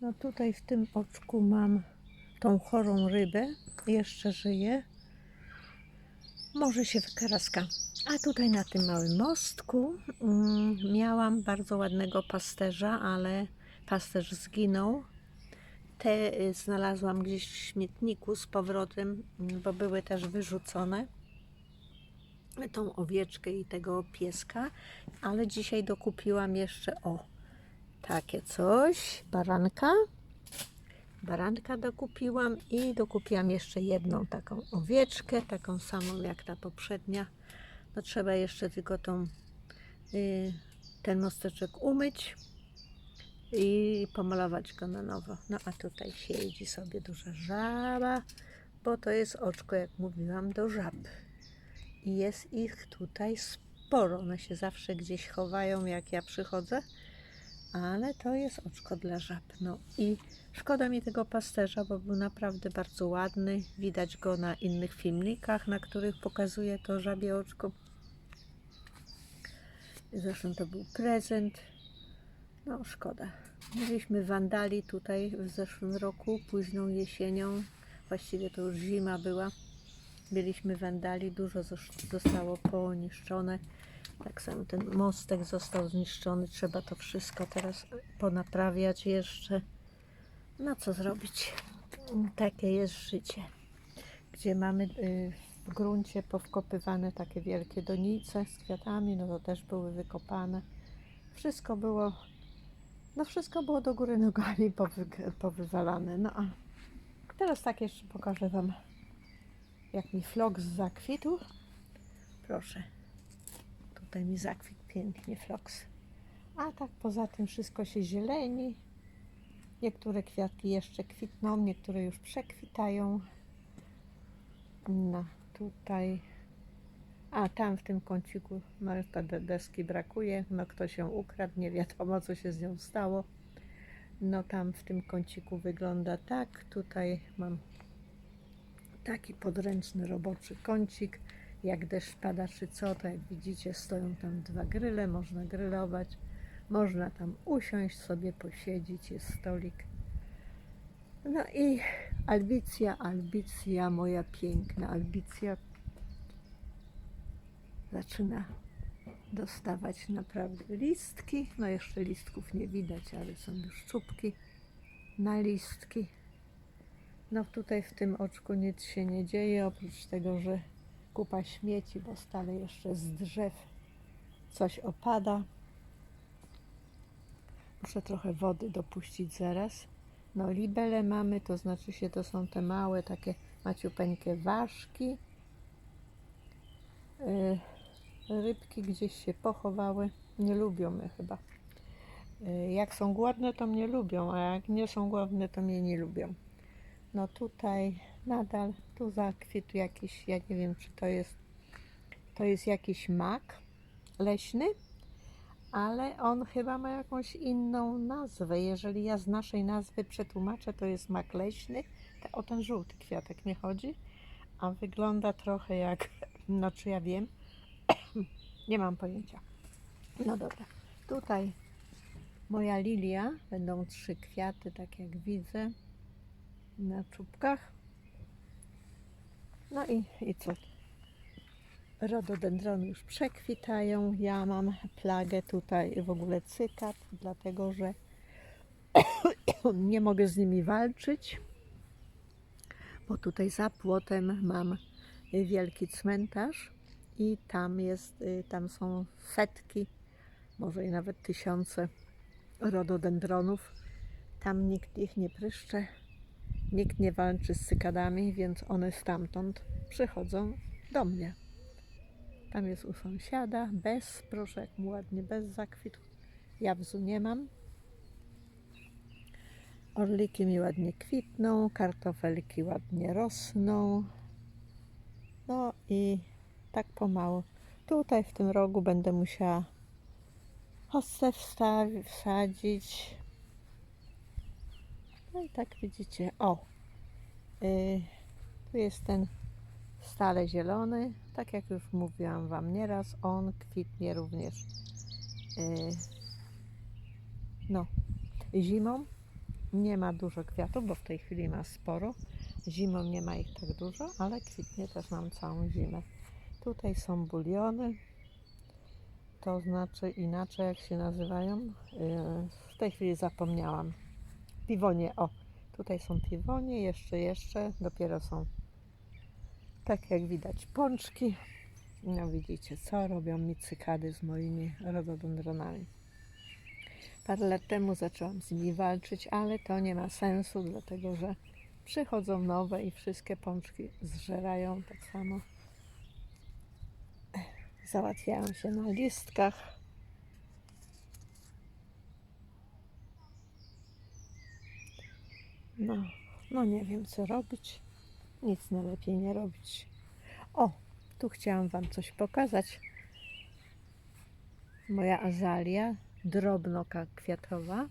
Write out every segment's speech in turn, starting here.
No tutaj w tym oczku mam tą chorą rybę. Jeszcze żyje. Może się wykaraska. A tutaj na tym małym mostku mm, miałam bardzo ładnego pasterza, ale pasterz zginął. Te y, znalazłam gdzieś w śmietniku z powrotem, mm, bo były też wyrzucone. Tą owieczkę i tego pieska, ale dzisiaj dokupiłam jeszcze o takie coś, baranka. Baranka dokupiłam i dokupiłam jeszcze jedną taką owieczkę, taką samą jak ta poprzednia. No trzeba jeszcze tylko tą, y, ten mosteczek umyć i pomalować go na nowo. No a tutaj siedzi sobie duża żaba, bo to jest oczko, jak mówiłam, do żab. I jest ich tutaj sporo. One się zawsze gdzieś chowają, jak ja przychodzę ale to jest oczko dla żab. No i szkoda mi tego pasterza, bo był naprawdę bardzo ładny. Widać go na innych filmikach, na których pokazuje to żabie oczko. Zresztą to był prezent. No szkoda. Mieliśmy wandali tutaj w zeszłym roku, późną jesienią. Właściwie to już zima była. Mieliśmy wandali, dużo zos- zostało poniszczone. Tak samo ten mostek został zniszczony. Trzeba to wszystko teraz ponaprawiać jeszcze. No co zrobić? Takie jest życie. Gdzie mamy y, w gruncie powkopywane takie wielkie donice z kwiatami, no to też były wykopane. Wszystko było, no wszystko było do góry nogami powy, powywalane. No a teraz tak jeszcze pokażę Wam, jak mi flok zakwitł. Proszę. Tutaj mi zakwitł pięknie floks. A tak poza tym wszystko się zieleni. Niektóre kwiatki jeszcze kwitną, niektóre już przekwitają. No, tutaj. A tam w tym kąciku Marta de- deski brakuje. No ktoś ją ukradł, nie wiadomo co się z nią stało. No tam w tym kąciku wygląda tak. Tutaj mam taki podręczny roboczy kącik jak deszcz pada czy co, to jak widzicie stoją tam dwa gryle, można grylować, można tam usiąść sobie, posiedzieć, jest stolik. No i albicja, albicja, moja piękna albicja zaczyna dostawać naprawdę listki. No jeszcze listków nie widać, ale są już czubki na listki. No tutaj w tym oczku nic się nie dzieje, oprócz tego, że kupa śmieci, bo stale jeszcze z drzew coś opada. Muszę trochę wody dopuścić zaraz. No libele mamy, to znaczy się to są te małe takie maciupeńkie ważki. Yy, Rybki gdzieś się pochowały. Nie lubią mnie chyba. Yy, Jak są głodne, to mnie lubią, a jak nie są głodne, to mnie nie lubią. No tutaj nadal tu zakwitł jakiś, ja nie wiem czy to jest, to jest jakiś mak leśny, ale on chyba ma jakąś inną nazwę. Jeżeli ja z naszej nazwy przetłumaczę, to jest mak leśny, o ten żółty kwiatek nie chodzi, a wygląda trochę jak, no czy ja wiem, nie mam pojęcia. No dobra, tutaj moja lilia, będą trzy kwiaty, tak jak widzę na czubkach. No i, i co? Rododendrony już przekwitają. Ja mam plagę tutaj w ogóle cykat, dlatego że nie mogę z nimi walczyć, bo tutaj za płotem mam wielki cmentarz i tam jest, y, tam są setki, może i nawet tysiące rododendronów. Tam nikt ich nie pryszcze, Nikt nie walczy z cykadami, więc one stamtąd przychodzą do mnie. Tam jest u sąsiada, bez, proszę jak mu ładnie, bez zakwitł. Ja wzu nie mam. Orliki mi ładnie kwitną, kartofelki ładnie rosną. No i tak pomału. Tutaj w tym rogu będę musiała hostę wsadzić. No i tak widzicie, o, y, tu jest ten stale zielony, tak jak już mówiłam Wam nieraz, on kwitnie również y, no, zimą nie ma dużo kwiatów, bo w tej chwili ma sporo. Zimą nie ma ich tak dużo, ale kwitnie też mam całą zimę. Tutaj są buliony, to znaczy inaczej jak się nazywają. Yy, W tej chwili zapomniałam. Piwonie, o, tutaj są piwonie, jeszcze, jeszcze, dopiero są tak jak widać pączki. No widzicie, co robią mi cykady z moimi rododendronami. Parę lat temu zaczęłam z nimi walczyć, ale to nie ma sensu, dlatego że przychodzą nowe i wszystkie pączki zżerają tak samo. Załatwiają się na listkach. No, no nie wiem co robić. Nic najlepiej nie robić. O, tu chciałam Wam coś pokazać. Moja azalia, drobnoka kwiatowa.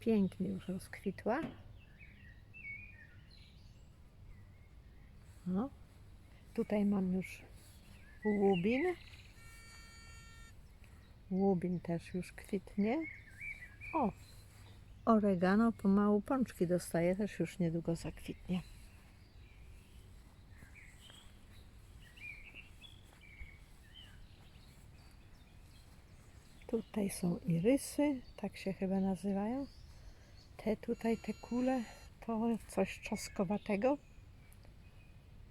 Pięknie już rozkwitła. No. Tutaj mam już łubin. Łubin też już kwitnie. O, oregano pomału pączki dostaje, też już niedługo zakwitnie. Tutaj są irysy, tak się chyba nazywają. Te tutaj, te kule, to coś czosnkowatego.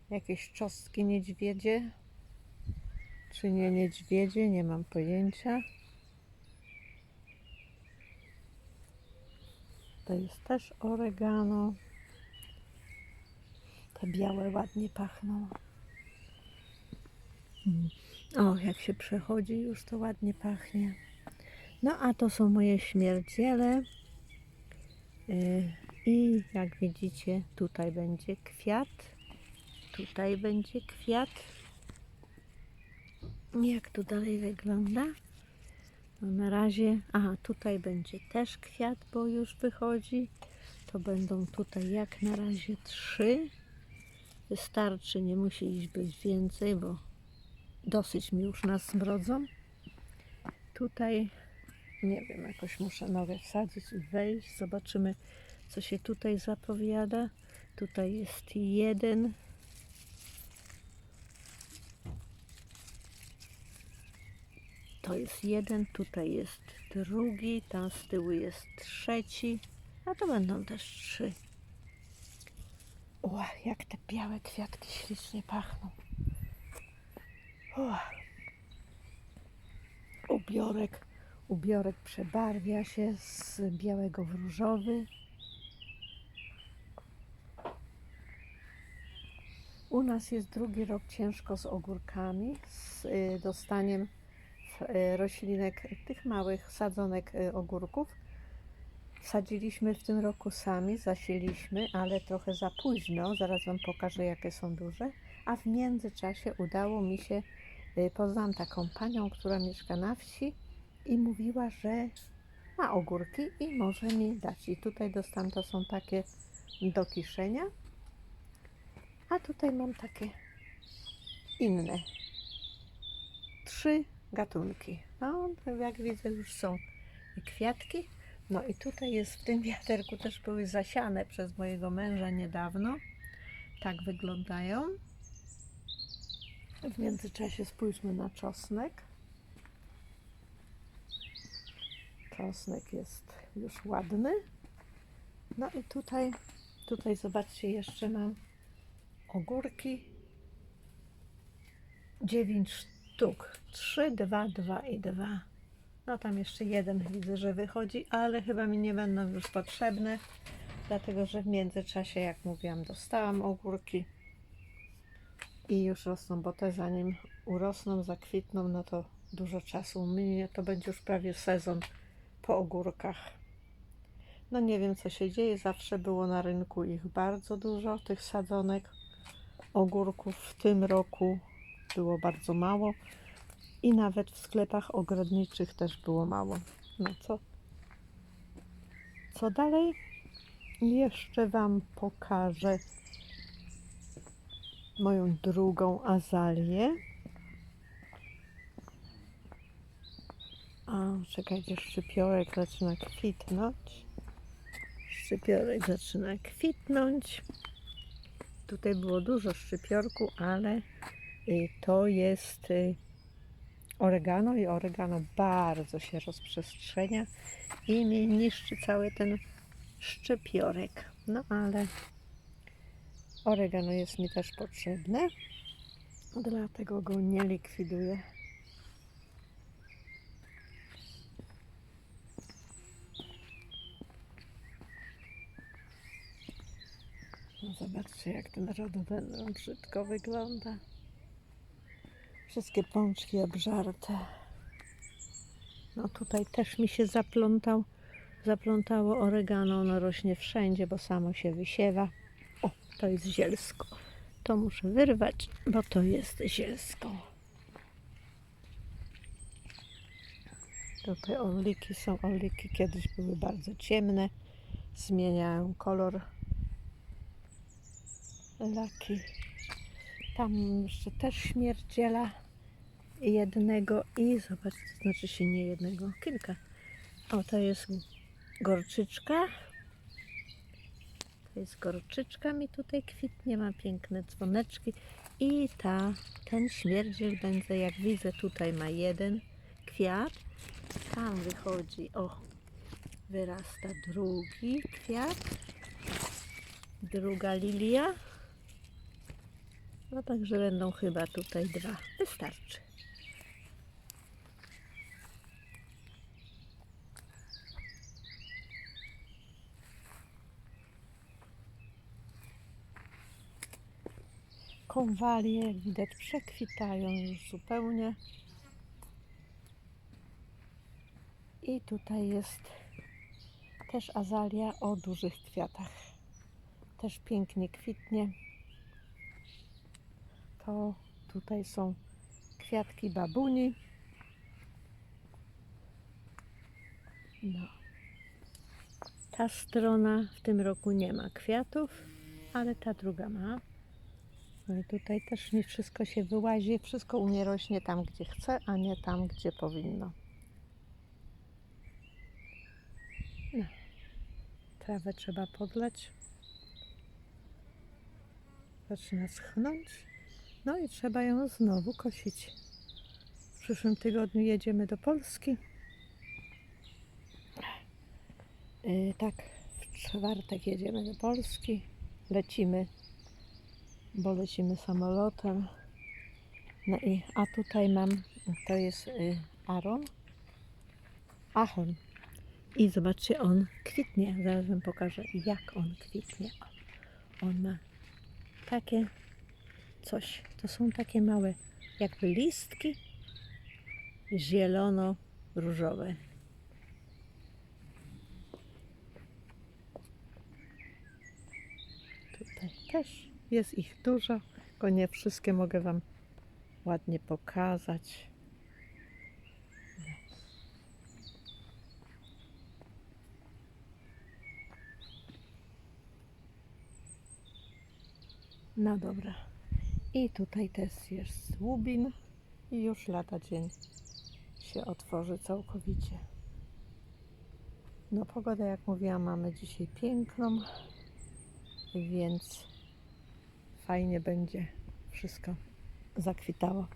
Jakieś czosnki niedźwiedzie, czy nie niedźwiedzie, nie mam pojęcia. To jest też oregano. Te białe ładnie pachną. Mm. O, jak się przechodzi, już to ładnie pachnie. No, a to są moje śmierdziele. Yy, I jak widzicie, tutaj będzie kwiat. Tutaj będzie kwiat. Jak tu dalej wygląda? No na razie, aha, tutaj będzie też kwiat, bo już wychodzi. To będą tutaj jak na razie trzy. Wystarczy, nie musi iść być więcej, bo dosyć mi już nas zmrodzą. Tutaj nie wiem, jakoś muszę nogę wsadzić i wejść. Zobaczymy, co się tutaj zapowiada. Tutaj jest jeden. To jest jeden, tutaj jest drugi, tam z tyłu jest trzeci, a to będą też trzy. Ła, jak te białe kwiatki ślicznie pachną. Ua. Ubiorek, ubiorek przebarwia się z białego w różowy. U nas jest drugi rok ciężko z ogórkami, z y, dostaniem roślinek, tych małych sadzonek y, ogórków. Sadziliśmy w tym roku sami, zasiliśmy, ale trochę za późno. Zaraz Wam pokażę, jakie są duże. A w międzyczasie udało mi się, y, poznałam taką panią, która mieszka na wsi i mówiła, że ma ogórki i może mi dać. I tutaj dostałam, to są takie do kiszenia. A tutaj mam takie inne. Trzy gatunki. No, jak widzę, już są kwiatki. No i tutaj jest w tym wiaderku też były zasiane przez mojego męża niedawno. Tak wyglądają. W międzyczasie spójrzmy na czosnek. Czosnek jest już ładny. No i tutaj, tutaj zobaczcie, jeszcze mam ogórki. 9 sztuk. 3, 2, 2 i 2. No tam jeszcze jeden widzę, że wychodzi, ale chyba mi nie będą już potrzebne, dlatego że w międzyczasie, jak mówiłam, dostałam ogórki i już rosną, bo te zanim urosną, zakwitną, no to dużo czasu minie, to będzie już prawie sezon po ogórkach. No nie wiem, co się dzieje, zawsze było na rynku ich bardzo dużo, tych sadzonek ogórków w tym roku było bardzo mało i nawet w sklepach ogrodniczych też było mało. No co? Co dalej? Jeszcze Wam pokażę moją drugą azalię. A, czekajcie, szczypiorek zaczyna kwitnąć. Szczypiorek zaczyna kwitnąć. Tutaj było dużo szczypiorku, ale to jest y, oregano i oregano bardzo się rozprzestrzenia i mi niszczy cały ten szczypiorek. No ale oregano jest mi też potrzebne, dlatego go nie likwiduję. No zobaczcie, jak ten rododendron brzydko wygląda. Wszystkie pączki obżarte. No tutaj też mi się zaplątał, zaplątało oregano. Ono rośnie wszędzie, bo samo się wysiewa. O, to jest zielsko. To muszę wyrwać, bo to jest zielsko. Tutaj orliki są orliki. Kiedyś były bardzo ciemne. Zmieniają kolor laki. Tam jeszcze też śmierdziela jednego i zobaczcie, znaczy się nie jednego, kilka. O, to jest gorczyczka. To jest gorczyczka mi tutaj kwitnie, ma piękne dzwoneczki. I ta, ten śmierdziel będzie, jak widzę, tutaj ma jeden kwiat. Tam wychodzi, o, wyrasta drugi kwiat. Druga lilia. No także będą chyba tutaj dwa. Wystarczy. Konwalie, widać, przekwitają już zupełnie. I tutaj jest też azalia o dużych kwiatach. Też pięknie kwitnie to tutaj są kwiatki babuni. No. Ta strona w tym roku nie ma kwiatów, ale ta druga ma. No i tutaj też nie wszystko się wyłazi, wszystko u mnie rośnie tam, gdzie chce, a nie tam, gdzie powinno. No. Trawę trzeba podleć. Zaczyna schnąć. No i trzeba ją znowu kosić. W przyszłym tygodniu jedziemy do Polski. Yy, tak, w czwartek jedziemy do Polski. Lecimy, bo lecimy samolotem. No i, a tutaj mam, to jest y, Aron. I zobaczcie, on kwitnie. Zaraz wam pokażę, jak on kwitnie. On ma takie coś. To są takie małe, jakby listki zielono-różowe. Tutaj też jest ich dużo, tylko nie wszystkie mogę Wam ładnie pokazać. No dobra. I tutaj też jest łubin i już lata dzień się otworzy całkowicie. No pogodę jak mówiłam mamy dzisiaj piękną, więc fajnie będzie wszystko zakwitało.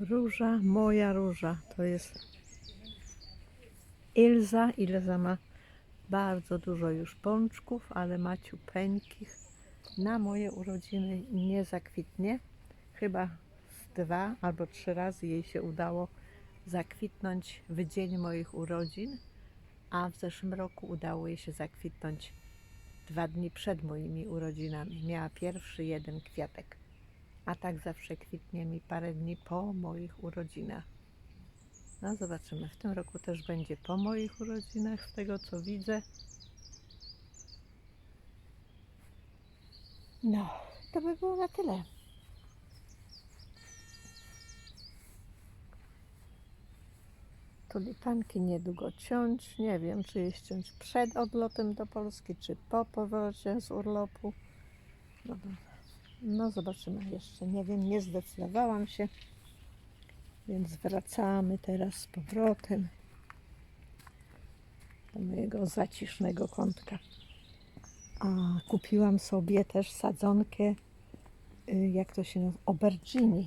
Róża, moja róża, to jest Ilza. Ilza ma bardzo dużo już pączków, ale maciupeńkich. Na moje urodziny nie zakwitnie. Chyba z dwa albo trzy razy jej się udało zakwitnąć w dzień moich urodzin, a w zeszłym roku udało jej się zakwitnąć dwa dni przed moimi urodzinami. Miała pierwszy jeden kwiatek, a tak zawsze kwitnie mi parę dni po moich urodzinach. No zobaczymy. W tym roku też będzie po moich urodzinach, z tego co widzę. No, to by było na tyle. Tulipanki niedługo ciąć. Nie wiem, czy je ściąć przed odlotem do Polski, czy po powrocie z urlopu. Dobra. No zobaczymy jeszcze. Nie wiem, nie zdecydowałam się. Więc wracamy teraz z powrotem do mojego zacisznego kątka. A kupiłam sobie też sadzonkę, y, jak to się nazywa, aubergine.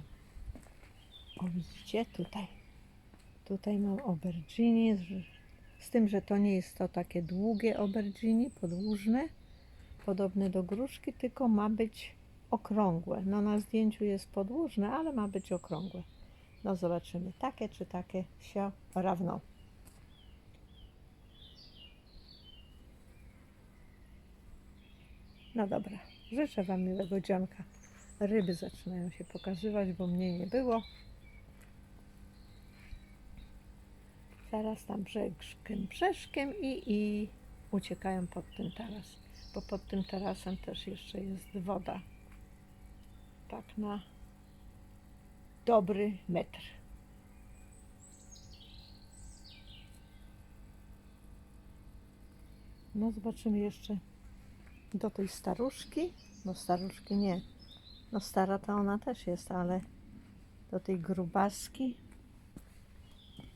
O widzicie, tutaj. Tutaj mam aubergine, z, tym, że to nie jest to takie długie aubergine, podłużne, podobne do gruszki, tylko ma być okrągłe. No na zdjęciu jest podłużne, ale ma być okrągłe. No zobaczymy, takie czy takie się rawno. No dobra, życzę Wam miłego dzionka. Ryby zaczynają się pokazywać, bo mnie nie było. Zaraz tam brzeszkiem, brzeszkiem i, i uciekają pod ten taras. Bo pod tym tarasem też jeszcze jest woda. Tak na dobry metr. No zobaczymy jeszcze do tej staruszki. No staruszki nie. No stara to ona też jest, ale do tej grubaski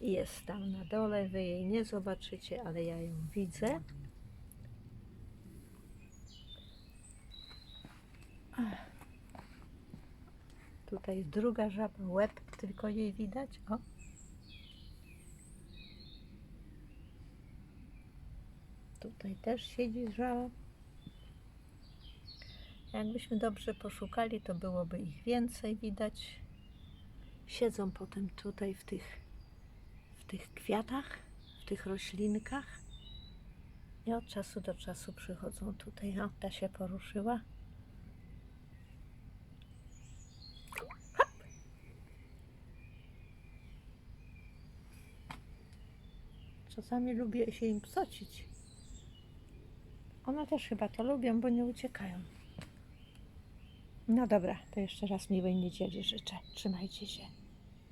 jest tam na dole. Wy jej nie zobaczycie, ale ja ją widzę. Ach. Tutaj jest druga żaba, łeb tylko jej widać. O. Tutaj też siedzi żaba. Jakbyśmy dobrze poszukali, to byłoby ich więcej widać. Siedzą potem tutaj w tych, w tych kwiatach, w tych roślinkach. I od czasu do czasu przychodzą tutaj. O, ta się poruszyła. Czasami lubię się im psocić. One też chyba to lubią, bo nie uciekają. No dobra, to jeszcze raz miłej niedzieli życzę. Trzymajcie się.